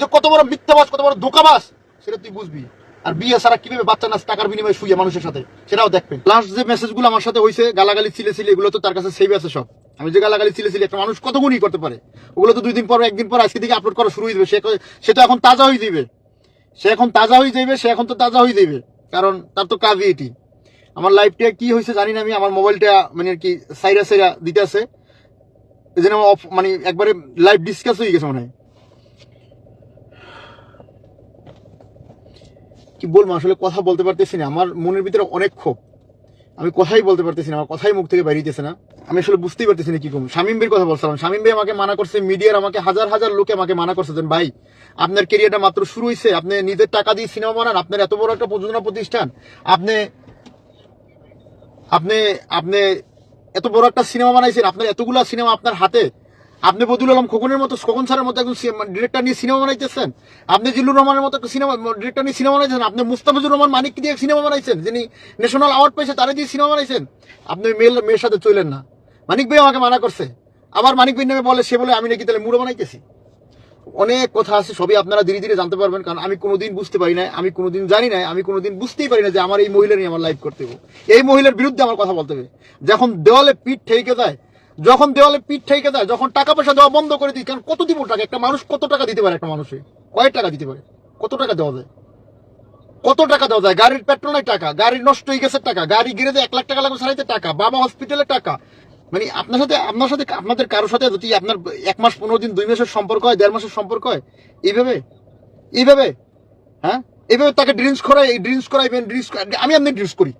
যে কত বড় মিথ্যাবাস, কত বড় ধোকাবাস, সেটা তুই বুঝবি। আর বিয়ে ছাড়া কীভাবে বাচ্চা নাচ টাকার বিনিময়ে শুয়ে মানুষের সাথে, সেটাও দেখবেন লাস্ট যে মেসেজগুলো আমার সাথে হয়েছে গালাগালি ছিলে ছিলে এগুলো তো তার কাছে সেভ আছে সব। আমি যে গালাগালি ছিলে ছিলে একটা মানুষ কত গুণই করতে পারে? ওগুলো তো দুই দিন পর, একদিন পর আজকে থেকে আপলোড করা শুরু হয়ে যাবে। সে সে তো এখন তাজা হয়ে যাবে সে এখন তাজা হয়ে যাবে সে এখন তো তাজা হয়ে যাবে কারণ তার তো কাজই এটি। আমার লাইফটা কি হয়েছে জানি না আমি, আমার মোবাইলটা মানে আর কি সাইরা সাইরা দিতে আছে এই জন্য মানে একবারে লাইভ ডিসকাস হয়ে গেছে মনে হয়। কি বলব আসলে কথা বলতে পারতেছি না। আমার মনের ভিতরে অনেক ক্ষোভ। আমি কথাই বলতে পারতেছি না আমার কথাই মুখ থেকে বেরিয়েছে না। আমি আসলে বুঝতেই পারতেছি না কি করব। শামিম ভাইয়ের কথা বলছিলাম। শামিম ভাই আমাকে মানা করছে মিডিয়ার আমাকে হাজার হাজার লোকে আমাকে মানা করছে যে, ভাই আপনার কেরিয়ারটা মাত্র শুরু হয়েছে আপনি নিজের টাকা দিয়ে সিনেমা বানান আপনার এত বড় একটা প্রযোজনা প্রতিষ্ঠান। আপনি আপনি আপনি এত বড় একটা সিনেমা বানাইছেন আপনার এতগুলা সিনেমা আপনার হাতে। আপনি বদুল আলম খোকনের মতো খোকন স্যারের মতো একজন ডিরেক্টর নিয়ে সিনেমা বানাইতেছেন? আপনি জিল্লুর রহমানের মতো সিনেমা ডিরেক্টর নিয়ে সিনেমা বানাইছেন? আপনি মুস্তাফিজুর রহমান মানিক দিয়ে সিনেমা বানাইছেন? যিনি ন্যাশনাল অ্যাওয়ার্ড পেয়েছে, তারা দিয়ে সিনেমা বানাইছেন? আপনি মেয়ের মেয়ের সাথে চলেন না। মানিক ভাই আমাকে মানা করছে। আবার মানিক ভাই নামে বলে, সে বলে, আমি নাকি তাহলে মুড়ো বানাইতেছি? অনেক কথা আছে, সবই আপনারা ধীরে ধীরে জানতে পারবেন, কারণ আমি কোনোদিন বুঝতে পারি না আমি কোনোদিন জানি না আমি কোনোদিন বুঝতেই পারি না যে আমার এই মহিলা নিয়ে আমার লাইভ করতে হবে। এই মহিলার বিরুদ্ধে আমার কথা বলতে হবে। যখন দেওয়ালে পিঠ ঠেকে দেয় যখন দেওয়ালে পিঠ ঠেকে দেয়, যখন টাকা পয়সা দেওয়া বন্ধ করে দিই, কারণ কত দিব টাকা? একটা মানুষ কত টাকা দিতে পারে একটা মানুষে? কয়েক টাকা দিতে পারে। কত টাকা দেওয়া যায়? কত টাকা দেওয়া যায়? গাড়ির পেট্রোলের টাকা, গাড়ি নষ্ট হয়ে গেছে টাকা, গাড়ি গিরে এক লাখ টাকা লাগবে সারাইতে টাকা, বাবা হসপিটালের টাকা। মানে আপনার সাথে আপনার সাথে, আপনাদের কারোর সাথে যদি আপনার এক মাস, পনেরো দিন, দুই মাসের সম্পর্ক হয়, দেড় মাসের সম্পর্ক হয়, এইভাবে? এইভাবে? হ্যাঁ? এইভাবে তাকে ড্রিঙ্কস করাই ড্রিঙ্কস করাইবেন ড্রিঙ্কস আমি আপনি ড্রিঙ্কস করি।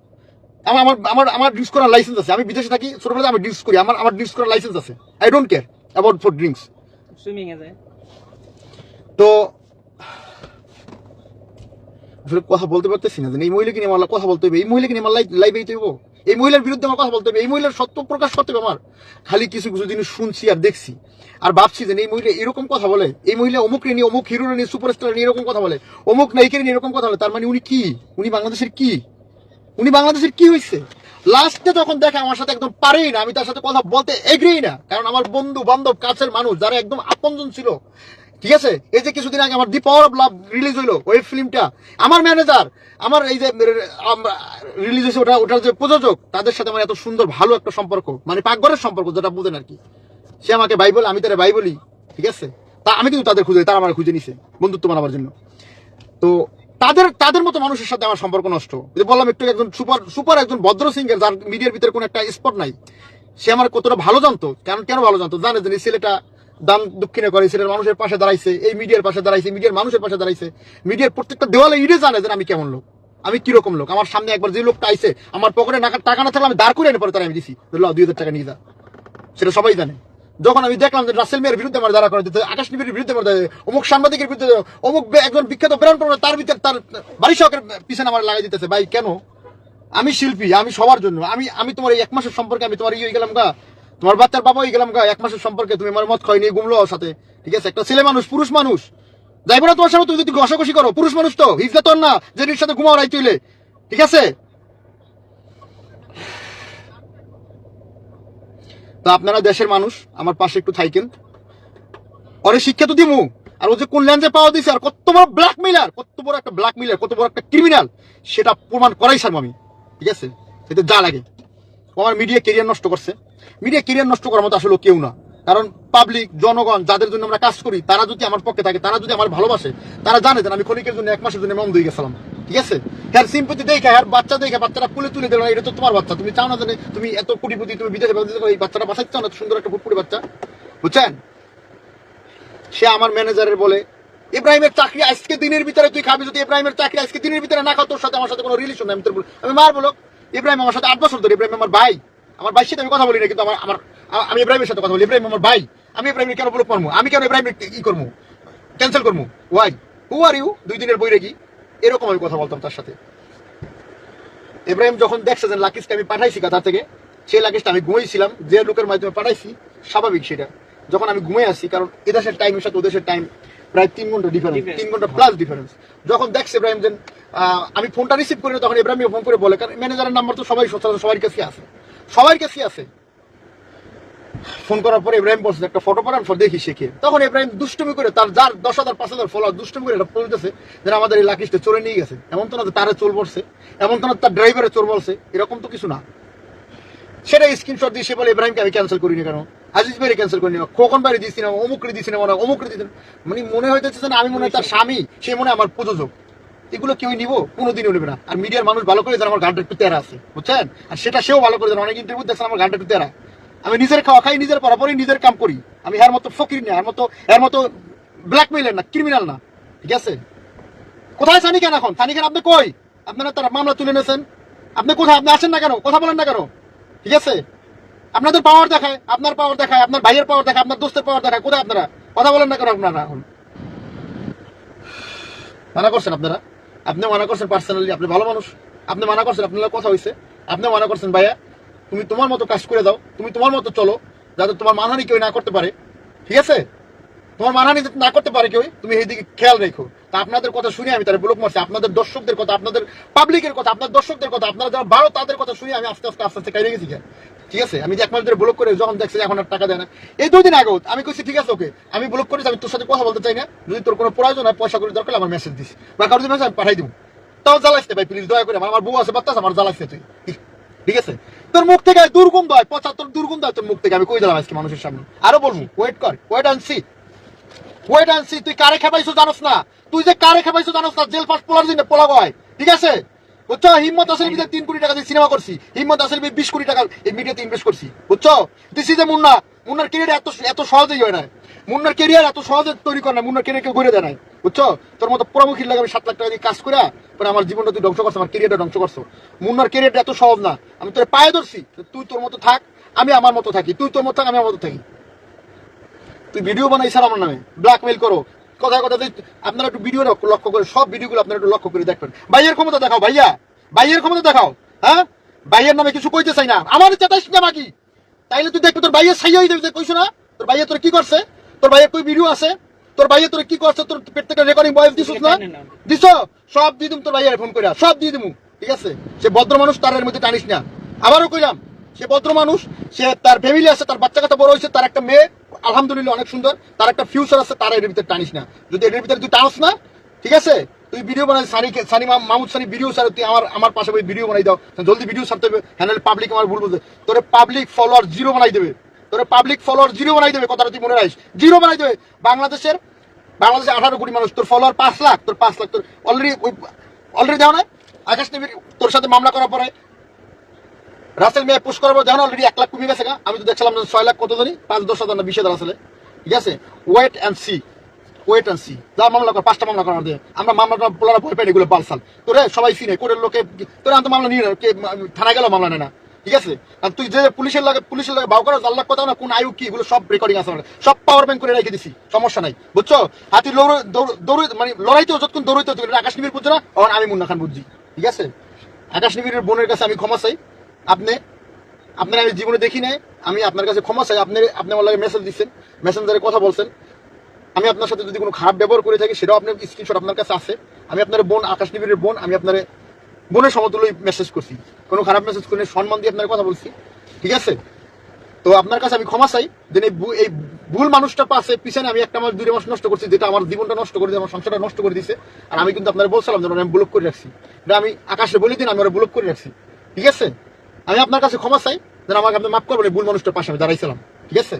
আমার আমার আমার আমার ড্রিঙ্কস করার লাইসেন্স আছে। আমি বিদেশে থাকি ছোটবেলায় আমি ড্রিঙ্কস করি। আমার আমার ড্রিঙ্কস করার লাইসেন্স আছে। I don't care about for drinks swimming এ যায়। তো আসলে কথা বলতে পারতেছি না। যে এই মহিলাকে নিয়ে আমার কথা বলতে হবে। এই মহিলাকে নিয়ে আমার লাইভে যেতে হব এই মহিলার বিরুদ্ধে আমার কথা বলতে হবে। এই মহিলার সত্য প্রকাশ করতে হবে আমার। খালি কিছু কিছু জিনিস শুনছি আর দেখছি। আর ভাবছি যে এই মহিলা এরকম কথা বলে। এই মহিলা অমুক নিয়ে অমুক হিরো নিয়ে সুপারস্টার নিয়ে এরকম কথা বলে। অমুক নায়িকের নিয়ে এরকম কথা বলে। তার মানে উনি কি? উনি বাংলাদেশের কি? উনি বাংলাদেশের কি হয়েছে লাস্টে যখন দেখে আমার সাথে একদম পারেই না, আমি তার সাথে কথা বলতে এগ্রিই না, কারণ আমার বন্ধু, বান্ধব, কাছের মানুষ যারা একদম আপনজন ছিল, ঠিক আছে? এই যে কিছুদিন আগে আমার দি পাওয়ার অফ লাভ রিলিজ হইল, ওই ফিল্মটা আমার ম্যানেজার আমার এই যে রিলিজ হয়েছে ওটা, ওটার যে প্রযোজক, তাদের সাথে আমার এত সুন্দর, ভালো একটা সম্পর্ক মানে পাকঘরের সম্পর্ক, যেটা বুঝেন আর কি। সে আমাকে ভাই বলে, আমি তারা ভাই বলি। ঠিক আছে? তা আমি কিন্তু তাদের খুঁজে, তারা আমার খুঁজে নিছে, বন্ধুত্ব বানাবার জন্য। তো তাদের তাদের মতো মানুষের সাথে আমার সম্পর্ক নষ্ট। বললাম একটু একজন সুপার সুপার একজন ভদ্র সিঙ্গার যার মিডিয়ার ভিতরে কোনো একটা স্পট নাই। সে আমার কতটা ভালো জানতো, কেন কেন ভালো জানতো? জানে যে ছেলেটা দান দক্ষিণে করে ছেলের মানুষের পাশে দাঁড়াইছে, এই মিডিয়ার পাশে দাঁড়াইছে মিডিয়ার মানুষের পাশে দাঁড়াইছে। মিডিয়ার প্রত্যেকটা দেওয়ালে ইডে জানে যে আমি কেমন লোক, আমি কীরকম লোক। আমার সামনে একবার যে লোকটা আইছে, আমার পকেটে টাকা না থাকলে আমি দাঁড় করে এনে পরে তারা আমি দিছি। দুই হাজার টাকা নিয়ে যা। সেটা সবাই জানে। যখন আমি দেখলাম যে রাসেল মেয়ের বিরুদ্ধে আমার দাঁড়া করে দিতে আকাশ নিবির বিরুদ্ধে আমার অমুক সাংবাদিকের বিরুদ্ধে, অমুক একজন বিখ্যাত ব্র্যান্ড প্রমোটার তার ভিতরে তার বাড়ি শখের পিছনে আমার লাগাই দিতেছে, ভাই, কেন? আমি শিল্পী, আমি সবার জন্য, আমি আমি তোমার এই এক মাসের সম্পর্কে আমি তোমার ইয়ে গেলাম গা, তোমার বাচ্চার বাবা হয়ে গেলাম গা, এক মাসের সম্পর্কে তুমি আমার মত খাই নিয়ে গুমলো সাথে, ঠিক আছে? একটা ছেলে মানুষ, পুরুষ মানুষ, যাইবো না তোমার সাথে, তুমি যদি ঘষাঘষি করো, পুরুষ মানুষ তো হিজলা তোর না, যে সাথে ঘুমাও রাই তুইলে ঠিক আছে? তো আপনারা দেশের মানুষ, আমার পাশে একটু থাইকেন। অরে শিক্ষা তো দিমু। আর ও যে কোন ল্যান্ডে পাওয়া দিয়েছে আর কত বড় ব্ল্যাক মিলার কত বড় একটা ব্ল্যাক মিলার কত বড় একটা ক্রিমিনাল সেটা প্রমাণ করাই সারবো আমি। ঠিক আছে? সেটা যা লাগে। আমার মিডিয়া কেরিয়ার নষ্ট করছে। মিডিয়া কেরিয়ার নষ্ট করার মতো আসলে কেউ না। কারণ পাবলিক জনগণ যাদের জন্য আমরা কাজ করি, তারা যদি আমার পক্ষে থাকে, তারা যদি আমার ভালোবাসে, তারা জানে যে আমি ক্ষণিকের জন্য এক মাসের জন্য মন দিয়ে গেছিলাম। ঠিক আছে? হ্যাঁ সিম্পতি দেখে হ্যাঁ বাচ্চা দেখে, বাচ্চারা কুলে তুলে দিল এটা তো তোমার বাচ্চা। তুমি চাও না জানে তুমি এত কোটিপতি, তুমি বিদেশে এই বাচ্চাটা বাসাচ্ছ না, এত সুন্দর একটা ফুটফুটি বাচ্চা। বুঝছেন? সে আমার ম্যানেজারের বলে, ইব্রাহিমের চাকরি আজকে দিনের ভিতরে তুই খাবি, যদি ইব্রাহিমের চাকরি আজকে দিনের ভিতরে না খাও, তোর সাথে আমার সাথে কোনো রিলেশন নেই। আমি তোর আমি মার বলো ইব্রাহিম আমার সাথে আট বছর ধরে, ইব্রাহিম আমার ভাই। আমার ভাইয়ের সাথে আমি কথা বলি না কিন্তু আমার আমার আমি ইব্রাহিমের সাথে কথা বলি। ইব্রাহিম আমার ভাই। আমি ইব্রাহিমের কেন ব্লক করব আমি কেন ইব্রাহিমের ই করব ক্যান্সেল করব ওয়াই হু আর ইউ দুই দিনের বই রেখি এরকম আমি কথা বলতাম তার সাথে। ইব্রাহিম যখন দেখছে যে লাকিসকে আমি পাঠাইছি কাতার থেকে সেই লাকিসটা আমি ঘুমাইছিলাম যে লোকের মাধ্যমে পাঠাইছি স্বাভাবিক সেটা। যখন আমি ঘুমাই আসি কারণ এদেশের টাইমের সাথে ওদেশের টাইম প্রায় তিন ঘণ্টা ডিফারেন্স তিন ঘণ্টা প্লাস ডিফারেন্স যখন দেখছে ইব্রাহিম যে আমি ফোনটা রিসিভ করি না, তখন ইব্রাহিম ফোন করে বলে কারণ ম্যানেজারের নাম্বার তো সবাই সচরাচর সবার কাছে আছে। সবার কাছে আছে। ফোন করার পরে ইব্রাহিম বলছে, একটা ফটো পাঠান ফটো দেখি শিখে তখন ইব্রাহিম দুষ্টুমি করে তার যার দশ হাজার, পাঁচ হাজার ফলোয়ার দুষ্টুমি করে এটা বলতেছে যে আমাদের এই লাকিসটা চোরে নিয়ে গেছে। এমন তো না তারে চোর বলছে, এমন তো না তার ড্রাইভারে চোর বলছে, এরকম তো কিছু না। সেটা স্ক্রিনশট দিয়ে সে বলে, ইব্রাহিমকে আমি ক্যান্সেল করিনি কেন? আজিজ ভাইরে ক্যান্সেল করিনি খোকন ভাইরে দিচ্ছি না অমুক করে দিচ্ছি না, মনে অমুক দিচ্ছি মানে মনে হইতেছে যে আমি মনে হয় তার স্বামী, সে মনে আমার প্রযোজক। এগুলো কেউ নিব কোনোদিনও নেবে না। আর মিডিয়ার মানুষ ভালো করে জানে আমার গানটা একটু তেরা আছে, বুঝছেন? আর সেটা সেও ভালো করে জানে, অনেক ইন্টারভিউ দেখছেন আমার গানটা একটু তেরা। আমি নিজের খাওয়া খাই, নিজের পরাপরই নিজের কাম করি। আমি এর মতো ফকির না, এর মতো এর মতো ব্ল্যাকমেইলার না ক্রিমিনাল না, ঠিক আছে? কোথায় সানি কেন এখন? সানি কেন আপনি কই? আপনারা তার মামলা তুলে নিয়েছেন। আপনি কোথায়? আপনি আসেন না কেন? কথা বলেন না কেন? ঠিক আছে? আপনাদের পাওয়ার দেখায়, আপনার পাওয়ার দেখায়, আপনার ভাইয়ের পাওয়ার দেখায়, আপনার দোস্তের পাওয়ার দেখায়, কোথায় আপনারা? কথা বলেন না কেন আপনারা এখন? মানা করছেন আপনারা? আপনি মানা করছেন পার্সোনালি আপনি ভালো মানুষ। আপনি মানা করছেন, আপনার কথা হয়েছে আপনি মানা করছেন, ভাইয়া, তুমি তোমার মতো কাজ করে দাও তুমি তোমার মতো চলো, যাতে তোমার মানহানি কেউ না করতে পারে। ঠিক আছে? তোমার মানহানি যাতে না করতে পারে কেউ তুমি এই দিকে খেয়াল রেখো। তা আপনাদের কথা শুনে আমি তার ব্লক মারছি। আপনাদের দর্শকদের কথা, আপনাদের পাবলিকের কথা, আপনার দর্শকদের কথা, আপনারা যারা বারো তাদের কথা শুনে আমি আস্তে আস্তে আস্তে আস্তে কাইরে গেছি ঠিক আছে? আমি যে এক মাস ধরে ব্লক করে যখন দেখছি এখন আর টাকা দেয় না। এই দুই দিন আগেও আমি কইছি, ঠিক আছে, ওকে। আমি ব্লক করেছি, আমি তোর সাথে কথা বলতে চাই না। যদি তোর কোনো প্রয়োজন হয়, পয়সা করে দরকার আমার মেসেজ দিস। বা কারোর message আমি পাঠাই দিব। তাও জ্বালাইছে, ভাই প্লিজ দয়া করে। আমার বউ আছে, বাচ্চা আমার জ্বালাইছে তুই। ঠিক আছে? তোর মুখ থেকে দুর্গন্ধ হয়, পঁচাত্তর দুর্গন্ধ হয় তোর মুখ থেকে। আমি কই দিলাম আজকে মানুষের সামনে? আরও বলব ওয়েট কর wait and see wait and see তুই কারে খেপাইছো জানোস না? তুই যে কারে খেপাইছো জানোস না, জেল পাস পোলার দিনে পোলা হয়, ঠিক আছে? বুঝছ? হিম্মত আসের বিদে তিন কোটি টাকা দিয়ে সিনেমা করছি। হিম্মত আসের বিদে বিশ কোটি টাকা এই মিডিয়াতে ইনভেস্ট করছি। বুঝছ? This is a Munna. Munnar career এত এত সহজেই হয় না মুন্নার কেরিয়ার এত সহজে তৈরি করে না মুন্নার কেরিয়ার কেউ করে দেয় নাই। বুঝছ? তোর মতো পুরামুখীর লাগে আমি সাত লাখ টাকা দিয়ে কাজ করে পরে আমার জীবনটা তুই ধ্বংস করছ, আমার কেরিয়ারটা ধ্বংস করছ। মুন্নার কেরিয়ারটা এত সহজ না। আমি তোর পায়ে ধরছি তুই তোর মতো থাক, আমি আমার মতো থাকি। তুই তোর মতো থাক, আমি আমার মতো থাকি। তুই ভিডিও বানাই স্যার আমার নামে। ব্ল্যাকমেল করো। কথায় কথা আপনারা একটু ভিডিও লক্ষ্য করে সব ভিডিওগুলো আপনারা একটু লক্ষ্য করে দেখবেন। ভাইয়ের ক্ষমতা দেখাও ভাইয়া। ভাইয়ের ক্ষমতা দেখাও হ্যাঁ? ভাইয়ের নামে কিছু কইতে চাই না। আমার চেতাইস না বাকি। তাইলে তুই দেখবি তোর ভাইয়ের সাইয়া হয়ে যাবে কইছো না? তোর ভাইয়া তোর কি করছে? তোর ভাইয়ের কই ভিডিও আছে? তোর ভাইয়া তোর কি করছে? তোর পেট থেকে রেকর্ডিং বয়স দিছিস না? দিছ? সব দিয়ে দিম তোর ভাইয়ার ফোন করে সব দিয়ে দিমু ঠিক আছে? সে ভদ্র মানুষ তারের মধ্যে টানিস না। আবারও কইলাম সে ভদ্র মানুষ সে তার ফ্যামিলি আছে তার বাচ্চা কাচ্চা বড় হয়েছে তার একটা মেয়ে আলহামদুলিল্লাহ অনেক সুন্দর। তার একটা ফিউচার আছে, তার এর ভিতরে টানিস না। যদি এর ভিতরে তুই টানস না, ঠিক আছে? তুই ভিডিও বানাই, সানি সানি মামুদ সানি ভিডিও ছাড়, তুই আমার আমার পাশে ভিডিও বানাই দাও। জলদি ভিডিও ছাড়তে হবে হ্যান্ডেল পাবলিক আমার ভুল বলতে তোর পাবলিক ফলোয়ার জিরো বানাই দেবে। তোর পাবলিক ফলোয়ার জিরো বানাই দেবে, কথাটা তুই মনে রাখিস। জিরো বানাই দেবে। বাংলাদেশের বাংলাদেশে আঠারো কোটি মানুষ, তোর ফলোয়ার পাঁচ লাখ, তোর পাঁচ লাখ, তোর অলরেডি ওই অলরেডি দেওয়া না আকাশ টিভির তোর সাথে মামলা করার পরে রাসেল মেয়ে পুশ করার পর অলরেডি এক লাখ কমে গেছে। আমি তো দেখছিলাম ছয় লাখ কত জানি পাঁচ, দশ হাজার না বিশ হাজার আসলে ঠিক আছে? Wait and see wait and see যা মামলা কর, পাঁচটা মামলা করার দিয়ে আমরা মামলাটা বলার ভয় পাই এগুলো বালসাল। তোরে সবাই চিনে, কোর্টের লোকে তোরা তো মামলা নিয়ে কে থানায় গেল মামলা নেয় না। ঠিক আছে? আর তুই যে পুলিশের লাগে পুলিশের লাগে বাউ করা আল্লাহ কথা না, কোন আয়ু কি, এগুলো সব রেকর্ডিং আছে সব পাওয়ার ব্যাংক করে রেখে দিছি, সমস্যা নাই। বুঝছ? হাতি দৌড় মানে লড়াইতেও যতক্ষণ দৌড়াইতে আকাশ নিবির বুঝছ না? আমি মুন্না খান বুঝছি। ঠিক আছে? আকাশ নিবিরের বোনের কাছে আমি ক্ষমা চাই। আপনি, আপনার আমি জীবনে দেখি নাই, আমি আপনার কাছে ক্ষমা চাই, আপনি আপনি আমার লাগে মেসেজ দিচ্ছেন মেসেঞ্জারে কথা বলছেন। আমি আপনার সাথে যদি কোনো খারাপ ব্যবহার করে থাকি, সেটাও আপনার স্ক্রিনশট আপনার কাছে আছে। আমি আপনার বোন, আকাশ নিবিড়ের বোন, আমি আপনার বোনের সমতুল্য মেসেজ করছি। কোনো খারাপ মেসেজ করে সম্মান দিয়ে আপনার কথা বলছি। ঠিক আছে? তো আপনার কাছে আমি ক্ষমা চাই যে এই ভুল মানুষটা পাশে, পিছনে আমি একটা মাস, দুই মাস নষ্ট করছি, যেটা আমার জীবনটা নষ্ট করে দিয়ে, আমার সংসারটা নষ্ট করে দিছে। আর আমি কিন্তু আপনার বলছিলাম যে আমি ব্লক করে রাখছি। এটা আমি আকাশে বলি দিন, আমি ওরা ব্লক করে রাখছি। ঠিক আছে? আমি আপনার কাছে ক্ষমা চাই, যেন আমাকে আপনি মাফ করবেন ভুল মানুষটার পাশে আমি দাঁড়াইছিলাম। ঠিক আছে?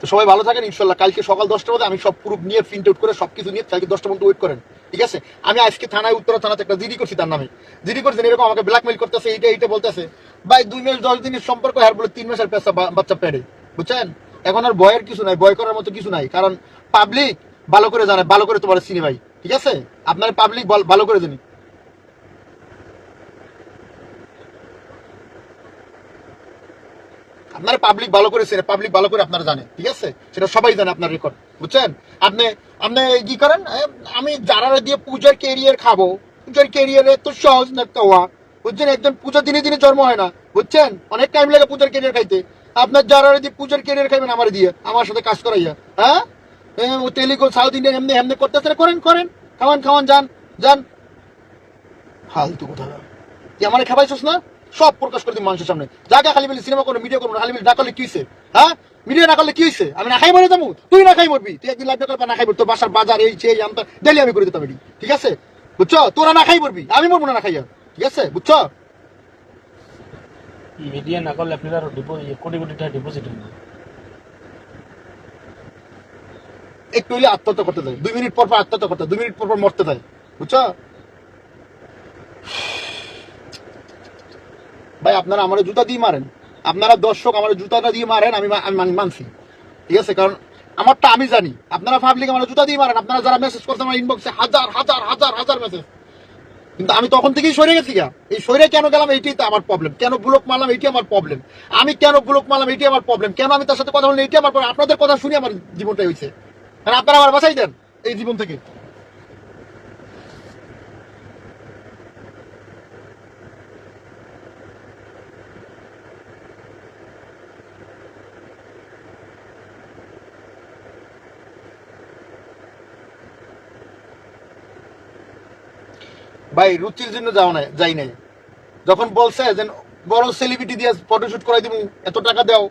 তো সবাই ভালো থাকেন, ইনশাল্লাহ। কালকে সকাল দশটার মধ্যে আমি সব প্রুফ নিয়ে প্রিন্ট আউট করে সবকিছু নিয়ে কালকে দশটা পর্যন্ত ওয়েট করেন। ঠিক আছে? আমি আজকে থানায়, উত্তরা থানাতে একটা জিডি করছি তার নামে। জিডি করছেন, এরকম আমাকে ব্ল্যাকমেল করতেছে, এইটা এইটা বলতেছে। ভাই, দুই মাস, দশ দিনের সম্পর্ক আর বলে তিন মাসের পেশা বাচ্চা পেড়ে। বুঝছেন? এখন আর বয়ের কিছু নাই বয় করার মতো কিছু নাই। কারণ পাবলিক ভালো করে জানে, ভালো করে তোমার চিনি ভাই। ঠিক আছে? আপনার পাবলিক ভালো করে জানি। আপনার পাবলিক ভালো করে চেনে পাবলিক ভালো করে আপনারা জানে ঠিক আছে? সেটা সবাই জানে আপনার রেকর্ড বুঝছেন? আপনি আপনি কি করেন? আমি যারা দিয়ে পূজার কেরিয়ার খাব, পূজার কেরিয়ারে তো সহজ না বুঝছেন? একজন পূজা দিনে দিনে জন্ম হয় না, বুঝছেন? অনেক টাইম লাগে পূজার কেরিয়ার খাইতে। আপনার যারা দিয়ে পূজার কেরিয়ার খাইবেন, আমার দিয়ে, আমার সাথে কাজ করাইয়া হ্যাঁ? তেলিগো সাউথ ইন্ডিয়ান এমনি এমনি করতেছে করেন করেন। খাওয়ান খাওয়ান, যান যান। ফালতু কথা। কি আমার খাবাইছস না? সব প্রকাশ করে দিই মানুষের সামনে। জায়গা খালি বলি সিনেমা করো মিডিয়া করব খালি বলি না করলে কি হয়েছে হ্যাঁ? মিডিয়া না করলে কি হয়েছে আমি না খাই মরে যাব। তুই না খাই মরবি। তুই একদিন লাইভ করবে না খাই মরবি। তোর বাসার বাজার এই সেই আমি ডেলি আমি করে দিতাম এটি। ঠিক আছে? বুঝছ? তোরা না খাই মরবি। আমি মরবো না খাইয়া। ঠিক আছে? বুঝছ? মিডিয়া না করলে আপনার আরও ডিপোজিট কোটি কোটি টাকা ডিপোজিট হবে একটু হইলে আত্মহত্যা করতে দেয়। দুই মিনিট পর পর আত্মহত্যা করতে দুই মিনিট পর পর মরতে দেয়। বুঝছ? ভাই, আপনারা আমার জুতা দিয়ে মারেন। আপনারা দর্শক আমার জুতাটা দিয়ে মারেন, আমি আমি মান- মানছি। ঠিক আছে? কারণ আমারটা আমি জানি। আপনারা পাবলিক আমার জুতা দিয়ে মারেন। আপনারা যারা মেসেজ করতে আমার ইনবক্সে হাজার হাজার হাজার হাজার মেসেজ কিন্তু আমি তখন থেকেই সরে গেছি গা। এই সরে কেন গেলাম এইটাই তো আমার প্রবলেম কেন ব্লক মারলাম এইটি আমার প্রবলেম আমি কেন ব্লক মারলাম এইটি আমার প্রবলেম কেন আমি তার সাথে কথা বললাম এইটি আমার আপনাদের কথা শুনে আমার জীবনটাই হয়েছে। আপনারা আমার বাঁচাই দেন এই জীবন থেকে। ভাই, রুচির জন্য যাও না যাই নাই। যখন বলছে যে, বড় সেলিব্রিটি দিয়ে ফটোশুট করাই দিব, এত টাকা দাও।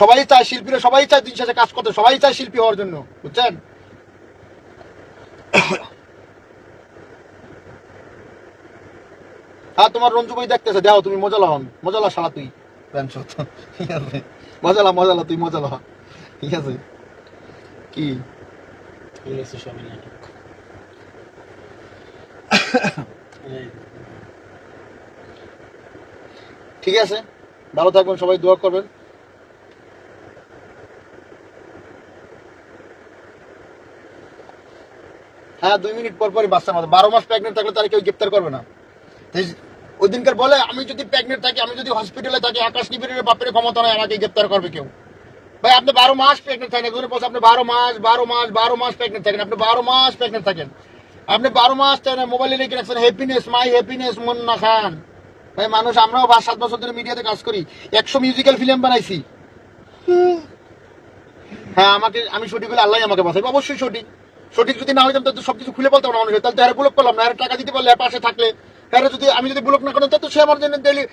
সবাই চায় শিল্পীরা, সবাই চায় দিন শেষে কাজ করতে, সবাই চায় শিল্পী হওয়ার জন্য, বুঝছেন? হ্যাঁ তোমার রঞ্জু ভাই দেখতেছে, দেও, তুমি মজা লাহন মজা লা শালা তুই। ঠিক আছে? তুই মজা লা ঠিক আছে? কি? নাটক ঠিক আছে, ভালো থাকবেন, সবাই দোয়া করবেন। হ্যাঁ দুই মিনিট পর পরই বাচ্চা মাথা বারো মাস প্রেগনেন্ট থাকলে তারা কেউ গ্রেপ্তার করবে না। ওই দিনকার বলে, আমি যদি প্রেগনেন্ট থাকি, আমি যদি হসপিটালে থাকি, আকাশ নিবিড়ের বাপের ক্ষমতা নয় আমাকে গ্রেপ্তার করবে কেউ। ভাই, আপনি বারো মাস প্রেগনেন্ট থাকেন একজনের আপনি বারো মাস বারো মাস বারো মাস প্রেগনেন্ট থাকেন, আপনি বারো মাস প্রেগনেন্ট থাকেন। আপনি বারো মাস মোবাইলে লিখে রাখছেন। Happiness my happiness Munna Khan. ভাই, মানুষ, আমরাও পাঁচ, সাত বছর ধরে মিডিয়াতে কাজ করি। একশো মিউজিক্যাল ফিল্ম বানাইছি। হ্যাঁ আমাকে, আমি সঠিক হলে আল্লাহ আমাকে বাঁচাবে অবশ্যই সঠিক। সঠিক যদি না হইতাম, তাহলে তো সবকিছু খুলে বলতাম না মানুষের। তাহলে এর ব্লক করলাম না। এর টাকা দিতে পারলে পাশে থাকলে। এর যদি আমি যদি ব্লক না করতাম, তাহলে তো সে আমার জন্য ডেলি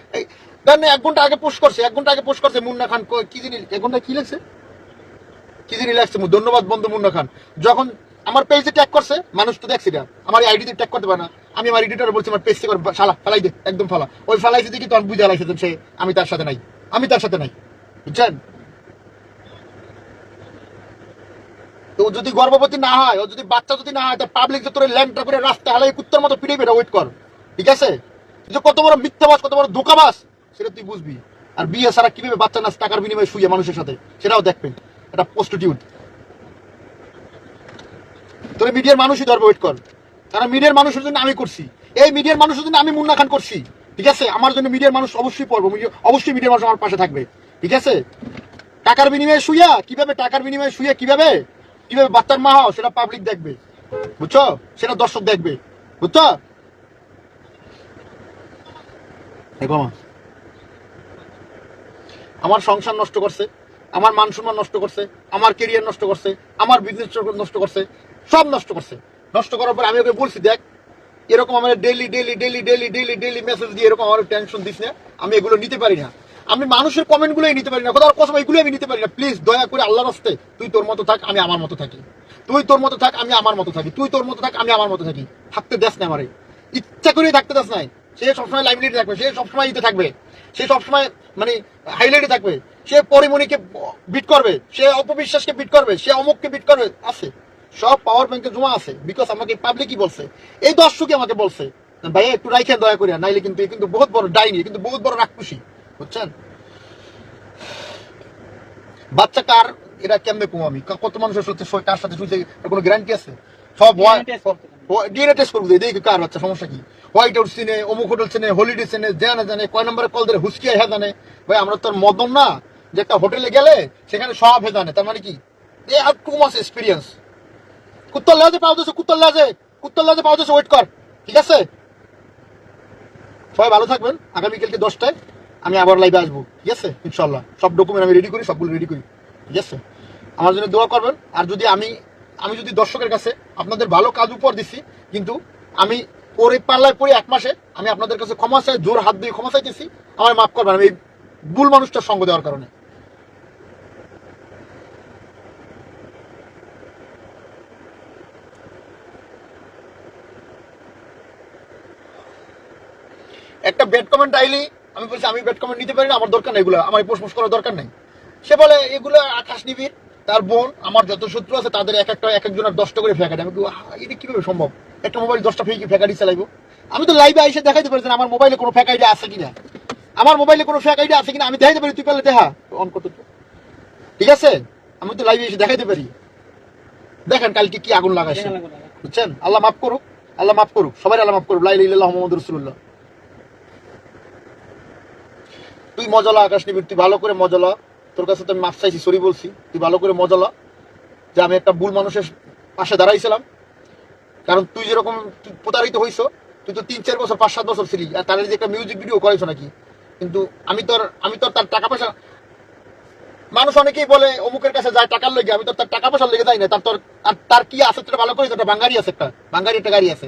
দেন এক ঘণ্টা আগে পোস্ট করছে, এক ঘণ্টা আগে পোস্ট করছে মুন্না খান। কি জিনিস? এক ঘণ্টা কি লেখছে? কি জিনিস লেখছে? মু- ধন্যবাদ বন্ধু মুন্না খান। যখন আমার পেজে ট্যাগ করছে, মানুষ তো দেখছি না। আমার আইডিতে ট্যাগ করতে পারে না। আমি আমার এডিটর বলছি, আমার পেজ থেকে শালা, ফালাই দে, একদম ফালা। ওই ফালাইছে দেখি তখন বুঝে হালাইছে যে সে, আমি তার সাথে নাই। আমি তার সাথে নাই। বুঝছেন? তো যদি গর্ভবতী না হয়, ও যদি বাচ্চা যদি না হয় তা পাবলিক যে তোর ল্যাংটা করে রাস্তা হালাই কুত্তার মতো পিড়ে বেটা ওয়েট কর। ঠিক আছে? যে কত বড় মিথ্যাবাস, কত বড় ধোকাবাস, সেটা তুই বুঝবি। আর বিয়ে ছাড়া কীভাবে বাচ্চা নাচ টাকার বিনিময়ে শুয়ে মানুষের সাথে, সেটাও দেখবেন। এটা প্রস্টিটিউট তোর মিডিয়ার মানুষই ধরবে ওয়েট কর। কারণ মিডিয়ার মানুষের জন্য আমি করছি। এই মিডিয়ার মানুষের জন্য আমি মুন্না খান করছি। ঠিক আছে? আমার জন্য মিডিয়ার মানুষ অবশ্যই পড়ব। অবশ্যই মিডিয়ার মানুষ আমার পাশে থাকবে। ঠিক আছে? টাকার বিনিময়ে শুইয়া কীভাবে টাকার বিনিময়ে শুইয়া কীভাবে কীভাবে বাচ্চার মা হও, সেটা পাবলিক দেখবে। বুঝছ? সেটা দর্শক দেখবে। বুঝছ? আমার সংসার নষ্ট করছে। আমার মান সম্মান নষ্ট করছে। আমার কেরিয়ার নষ্ট করছে। আমার বিজনেস নষ্ট করছে। সব নষ্ট করছে। নষ্ট করার পর আমি ওকে বলছি, দেখ, এরকম আমার daily daily daily daily daily daily message দিয়ে এরকম আমার টেনশন দিস না। আমি এগুলো নিতে পারি না। আমি মানুষের কমেন্ট গুলোই নিতে পারি না। কোথাও কসম এগুলো আমি নিতে পারি না। প্লিজ দয়া করে আল্লাহ রাস্তে তুই তোর মতো থাক, আমি আমার মতো থাকি। তুই তোর মতো থাক, আমি আমার মতো থাকি। তুই তোর মতো থাক, আমি আমার মতো থাকি। থাকতে দেস না আমারে। ইচ্ছা করে থাকতে দেস নাই। সে সবসময় লাইমলাইটে থাকবে। সে সবসময় ইতে থাকবে। সে সবসময় মানে হাইলাইটে থাকবে। সে পরিমণিকে বিট করবে। সে অপবিশ্বাসকে বিট করবে। সে অমুককে বিট করবে। আছে। সব পাওয়ার ব্যাংকে জমা আছে বিকজ আমাকে পাবলিকই বলছে। এই দর্শকই আমাকে বলছে ভাইয়া একটু রাইখেন দয়া করিয়া নাইলে কিন্তু কিন্তু বহুত বড় ডাইনি কিন্তু বহুত বড় রাক্ষসী। বুঝছেন? বাচ্চা কার এরা কেমনে কম আমি? কত মানুষের সাথে কার সাথে শুইতে কোনো গ্যারান্টি আছে? সব। ডিএনএ টেস্ট করব দেখি কার বাচ্চা সমস্যা কি? হোয়াইট হাউস চিনে অমুক হোটেল চিনে হলিডে চিনে জানে জানে কয় নম্বরে কল ধরে হুসকিয়া হ্যাঁ জানে। ভাই আমরা তোর মদন না যে একটা হোটেলে গেলে সেখানে সব হে জানে তার মানে কি? এ হ্যাভ টু মাস এক্সপিরিয়েন্স কুত্তর লাজে পাও দিয়েছে কুত্তর লাজে। কুত্তর লাজে পাও দিয়েছে ওয়েট কর, ঠিক আছে? সবাই ভালো থাকবেন, আগামী আগামীকালকে দশটায় আমি আবার লাইভে আসব, ঠিক আছে? ইনশাল্লাহ সব ডকুমেন্ট আমি রেডি করি, সবগুলো রেডি করি, ঠিক আছে? আমার জন্য দোয়া করবেন, আর যদি আমি আমি যদি দর্শকের কাছে আপনাদের ভালো কাজ উপর দিচ্ছি কিন্তু আমি এই পাল্লায় পড়ে এক মাসে আমি আপনাদের কাছে ক্ষমা চাই, জোর হাত দিয়ে ক্ষমা চাইতেছি আমার মাফ করবেন, আমি এই ভুল মানুষটার সঙ্গ দেওয়ার কারণে। একটা ব্যাড কমেন্ট আইলি আমি বলছি আমি ব্যাড কমেন্ট নিতে পারি না আমার দরকার নেই এগুলো আমার পোস্ট করার দরকার নেই। সে বলে এগুলো আকাশ নিবিড় তার বোন আমার যত শত্রু আছে তাদের এক একটা এক একজনের দশটা করে ফেঁকা দেয় আমি এটা কীভাবে সম্ভব? একটা মোবাইল দশটা ফেঁকি ফেঁকারি চালাইবো? আমি তো লাইভে এসে দেখাইতে পারছি আমার মোবাইলে কোনো ফেক আইডিয়া আছে কিনা। আমার মোবাইলে কোনো ফেক আইডিয়া আছে কিনা আমি দেখাইতে পারি তুই পারলে দেখা। অন করতে ঠিক আছে? আমি তো লাইভে এসে দেখাইতে পারি। দেখেন কালকে কি আগুন লাগাইছে। বুঝছেন? আল্লাহ মাফ করুক আল্লাহ মাফ করুক সবাই আল্লাহ মাফ করুক। লাইল মোহাম্মদ রসুল্লাহ তুই মজলা আকাশ নিবি তুই ভালো করে মজলা তোর কাছে তো আমি মাফ চাইছি সরি বলছি, তুই ভালো করে মজলা যে আমি একটা ভুল মানুষের পাশে দাঁড়াইছিলাম। কারণ তুই যেরকম প্রতারিত হইছ, তুই তো তিন, চার বছর, পাঁচ, সাত বছর ছিলি, আর তার যে একটা মিউজিক ভিডিও করেছ নাকি? কিন্তু আমি তোর আমি তোর তার টাকা পয়সা মানুষ অনেকেই বলে, অমুকের কাছে যায় টাকার লেগে, আমি তো তার টাকা পয়সার লেগে যাই না, তার তোর আর তার কি আছে, তোর ভালো করে, তোর বাঙ্গারি আছে একটা, বাঙ্গারি একটা গাড়ি আছে।